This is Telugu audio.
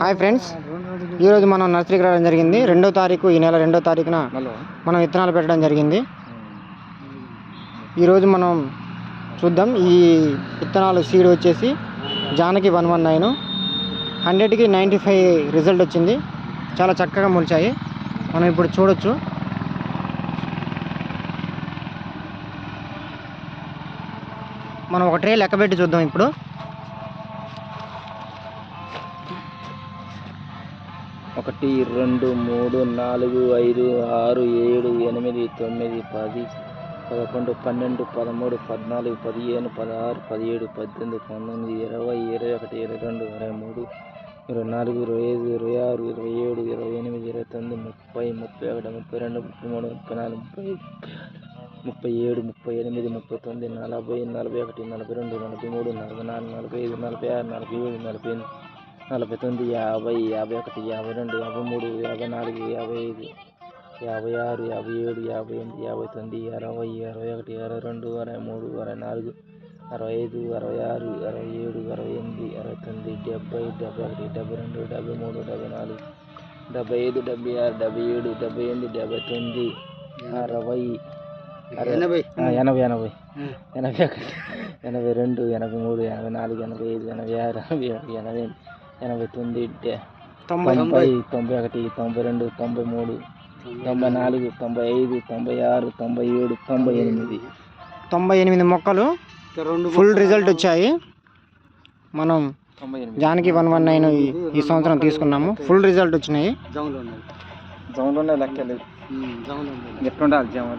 హాయ్ ఫ్రెండ్స్ ఈరోజు మనం నర్సరీకి రావడం జరిగింది. రెండో తారీఖు ఈ నెల రెండో తారీఖున మనం విత్తనాలు పెట్టడం జరిగింది. ఈరోజు మనం చూద్దాం. ఈ విత్తనాలు సీడ్ వచ్చేసి జానకి వన్ వన్ నైన్. హండ్రెడ్కి నైంటీ ఫైవ్ రిజల్ట్ వచ్చింది. చాలా చక్కగా మొలిచాయి. మనం ఇప్పుడు చూడొచ్చు. మనం ఒక ట్రే లెక్క పెట్టి చూద్దాం ఇప్పుడు. ఒకటి రెండు మూడు నాలుగు ఐదు ఆరు ఏడు ఎనిమిది తొమ్మిది పది పదకొండు పన్నెండు పదమూడు పద్నాలుగు పదిహేను పదహారు పదిహేడు పద్దెనిమిది పంతొమ్మిది ఇరవై ఇరవై ఒకటి ఇరవై రెండు ఇరవై మూడు ఇరవై నాలుగు ఇరవై ఐదు ఇరవై ఆరు ఇరవై ఏడు ఇరవై ఎనిమిది ఇరవై తొమ్మిది ముప్పై ముప్పై ఒకటి ముప్పై రెండు ముప్పై మూడు ముప్పై నాలుగు ముప్పై ముప్పై ఏడు ముప్పై ఎనిమిది ముప్పై తొమ్మిది నలభై నలభై ఒకటి నలభై రెండు నలభై మూడు నలభై నాలుగు నలభై ఐదు నలభై ఆరు నలభై ఏడు నలభై ఎనిమిది నలభై తొమ్మిది యాభై యాభై ఒకటి యాభై రెండు యాభై మూడు యాభై నాలుగు యాభై ఐదు యాభై ఆరు యాభై ఏడు యాభై ఎనిమిది యాభై తొమ్మిది అరవై అరవై ఒకటి అరవై రెండు అరవై మూడు అరవై నాలుగు అరవై ఐదు అరవై ఆరు అరవై ఏడు అరవై ఎనిమిది అరవై తొమ్మిది డెబ్బై డెబ్బై ఒకటి డెబ్బై రెండు డెబ్బై మూడు డెబ్బై నాలుగు డెబ్బై ఐదు డెబ్బై ఆరు డెబ్బై ఏడు డెబ్బై ఎనిమిది డెబ్బై తొమ్మిది అరవై ఎనభై. ఎనభై ఎనభై ఎనభై ఒకటి ఎనభై రెండు ఎనభై మూడు ఎనభై నాలుగు ఎనభై ఐదు ఎనభై ఆరు ఎనభై ఏడు ఎనభై ఎనిమిది ఎనభై తొమ్మిది డె- తొంభై తొంభై తొంభై. ఒకటి తొంభై రెండు తొంభై మూడు తొంభై నాలుగు తొంభై ఐదు తొంభై ఆరు తొంభై ఏడు తొంభై ఎనిమిది. తొంభై ఎనిమిది మొక్కలు ఫుల్ రిజల్ట్ వచ్చాయి. మనం జానకి వన్ వన్ నైన్ ఈ సంవత్సరం తీసుకున్నాము. ఫుల్ రిజల్ట్ వచ్చినాయి. జౌన్లోనే లెక్కలేదు ఎట్లుండాలి జౌన్